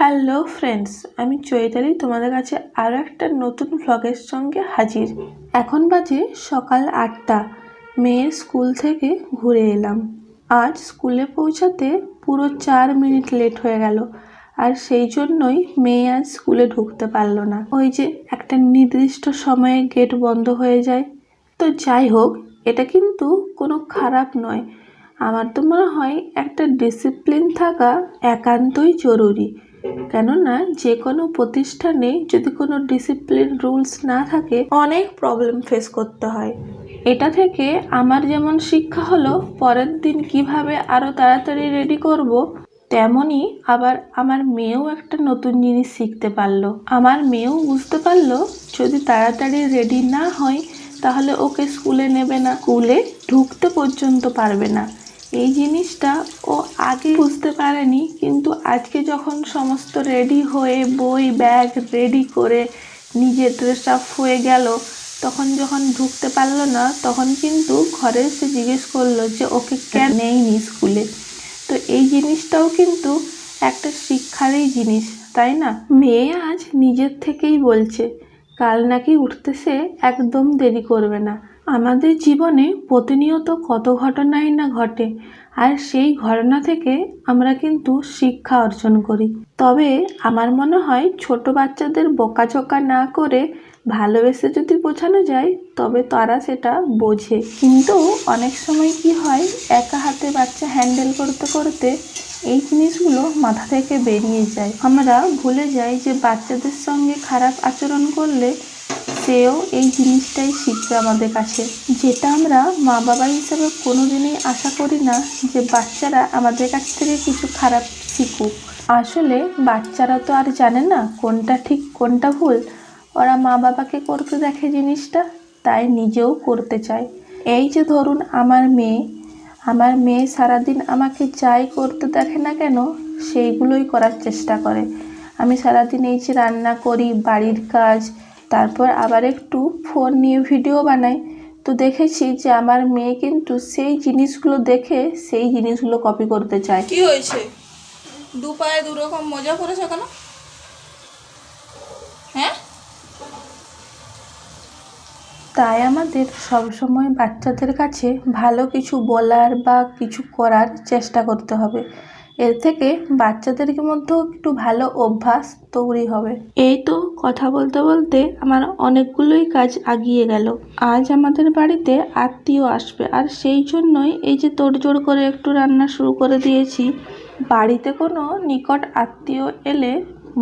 Hello friends, আমি চৈতালি তোমাদের কাছে আরও একটা নতুন ভ্লগের সঙ্গে হাজির। এখন বাজে সকাল আটটা। মেয়ের স্কুল থেকে ঘুরে এলাম। আজ স্কুলে পৌঁছাতে পুরো চার মিনিট লেট হয়ে গেল। আর সেই জন্যই মেয়ে আজ স্কুলে ঢুকতে পারল না। ওই যে একটা নির্দিষ্ট সময়ে গেট বন্ধ হয়ে যায়। তো যাই হোক, এটা কিন্তু কোনো খারাপ নয়। আমার তো মনে হয় একটা ডিসিপ্লিন থাকা একান্তই জরুরি। কেননা যে কোনো প্রতিষ্ঠানে যদি কোনো ডিসিপ্লিন রুলস না থাকে, অনেক প্রবলেম ফেস করতে হয়। এটা থেকে আমার যেমন শিক্ষা হলো, পরের দিন কীভাবে আরও তাড়াতাড়ি রেডি করব, তেমনই আবার আমার মেয়েও একটা নতুন জিনিস শিখতে পারল। আমার মেয়েও বুঝতে পারল, যদি তাড়াতাড়ি রেডি না হয়, তাহলে ওকে স্কুলে নেবে না। স্কুলে ঢুকতে পর্যন্ত পারবে না। এই জিনিসটা ও আগে বুঝতে পারেনি, কিন্তু আজকে যখন সমস্ত রেডি হয়ে বই ব্যাগ রেডি করে নিজে ড্রেস আপ হয়ে গেল, তখন যখন ঢুকতে পারল না, তখন কিন্তু ঘরে এসে জিজ্ঞেস করল যে ওকে কেন নেয়নি স্কুলে। তো এই জিনিসটাও কিন্তু একটা শিক্ষারই জিনিস, তাই না? মেয়ে আজ নিজের থেকেই বলছে। কাল নাকি উঠতে সে একদম দেরি করবে না। আমাদের জীবনে প্রতিনিয়ত কত ঘটনাই না ঘটে, আর সেই ঘটনা থেকে আমরা কিন্তু শিক্ষা অর্জন করি। তবে আমার মনে হয় ছোট বাচ্চাদের বকাঝকা না করে ভালোবেসে যদি বোঝানো যায়, তবে তারা সেটা বোঝে। কিন্তু অনেক সময় কি হয়, একা হাতে বাচ্চা হ্যান্ডেল করতে করতে এই জিনিসগুলো মাথা থেকে বেরিয়ে যায়। আমরা ভুলে যাই যে বাচ্চাদের সঙ্গে খারাপ আচরণ করলে সেও এই জিনিসটাই শিখবে আমাদের কাছে। যেটা আমরা মা বাবা হিসেবে কোনোদিনই আশা করি না যে বাচ্চারা আমাদের কাছ থেকে কিছু খারাপ শিখুক। আসলে বাচ্চারা তো আর জানে না কোনটা ঠিক, কোনটা ভুল। ওরা মা বাবাকে করতে দেখে জিনিসটা, তাই নিজেও করতে চায়। এই যে ধরুন আমার মেয়ে আমার মেয়ে সারাদিন আমাকে যাই করতে দেখে না কেন, সেইগুলোই করার চেষ্টা করে। আমি সারাদিন এই যে রান্না করি, বাড়ির কাজ, তারপর আবার একটু ফোন নিয়ে ভিডিও বানাই। তো দেখেছি যে আমার মেয়ে কিন্তু সেই জিনিসগুলো দেখে সেই জিনিসগুলো কপি করতে চায়। কি হয়েছে? দু পায়ে দু রকম মজা করেছ কেন হ্যাঁ তাই আমাদের সবসময় বাচ্চাদের কাছে ভালো কিছু বলার বা কিছু করার চেষ্টা করতে হবে। এর থেকে বাচ্চাদের মধ্যেও একটু ভালো অভ্যাস তৈরি হবে। এই তো কথা বলতে বলতে আমার অনেকগুলোই কাজ আগিয়ে গেল। আজ আমাদের বাড়িতে আত্মীয় আসবে আর সেই জন্যই এই যে তোড়জোড় করে একটু রান্না শুরু করে দিয়েছি। বাড়িতে কোনো নিকট আত্মীয় এলে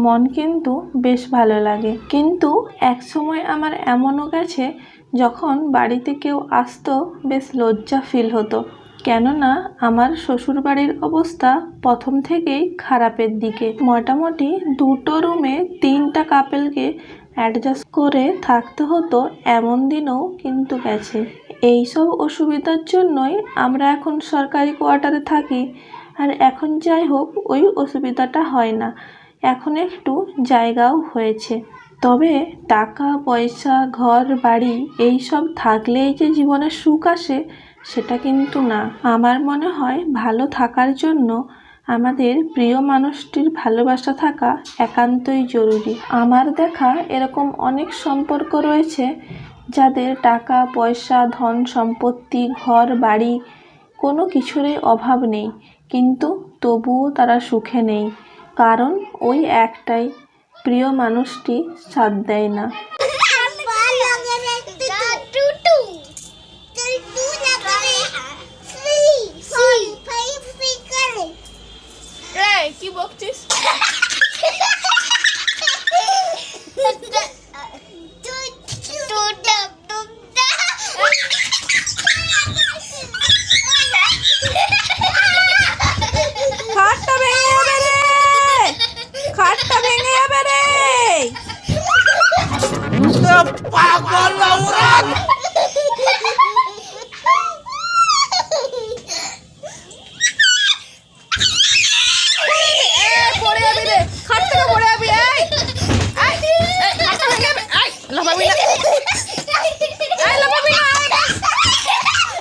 মন কিন্তু বেশ ভালো লাগে। কিন্তু এক সময় আমার এমনও গেছে যখন বাড়িতে কেউ আসতো, বেশ লজ্জা ফিল হতো। কেননা, আমার শ্বশুরবাড়ির অবস্থা প্রথম থেকেই খারাপের দিকে। মোটামুটি দুটো রুমে তিনটা কাপেলকে অ্যাডজাস্ট করে থাকতে হতো, এমন দিনও কিন্তু গেছে। এই সব অসুবিধার জন্যই আমরা এখন সরকারি কোয়ার্টারে থাকি। আর এখন যাই হোক, ওই অসুবিধাটা হয় না। এখন একটু জায়গাও হয়েছে। তবে টাকা, পয়সা, ঘর, বাড়ি এই সব থাকলেই যে জীবনে সুখ আসে, সেটা কিন্তু না। আমার মনে হয় ভালো থাকার জন্য আমাদের প্রিয় মানুষটির ভালোবাসা থাকা একান্তই জরুরি। আমার দেখা এরকম অনেক সম্পর্ক রয়েছে যাদের টাকা, পয়সা, ধন, সম্পত্তি, ঘর, বাড়ি কোনো কিছুরই অভাব নেই। কিন্তু তবুও তারা সুখে নেই। কারণ ওই একটাই প্রিয় মানুষটি সাথ দেয় না। কি বকছিস? খাটটা ভেঙে যাবে রে খাটটা ভেঙে যাবে রে এ, পড়ে যাবি রে খাট থেকে পড়ে যাবি এই এই, এই, খাটটা ভেঙে যাবে এই লাফাবি না এই লাফাবি না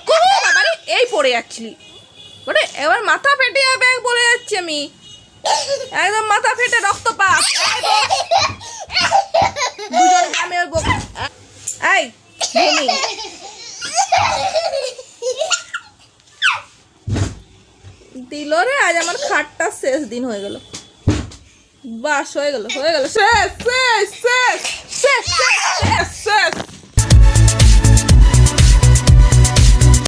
কুহু বাবারে এই পড়ে যাচ্ছিলি ওরে এবার মাথা ফেটে যাবে বলে যাচ্ছি আমি একদম মাথা ফেটে রক্ত পা দুজন আমি ওর বক- এই ভূমি দিল রে, আজ আমার খাটটা শেষ দিন হয়ে গেল। বাস, হয়ে গেল হয়ে গেল। শেষ শেষ শেষ শেষ শেষ শেষ।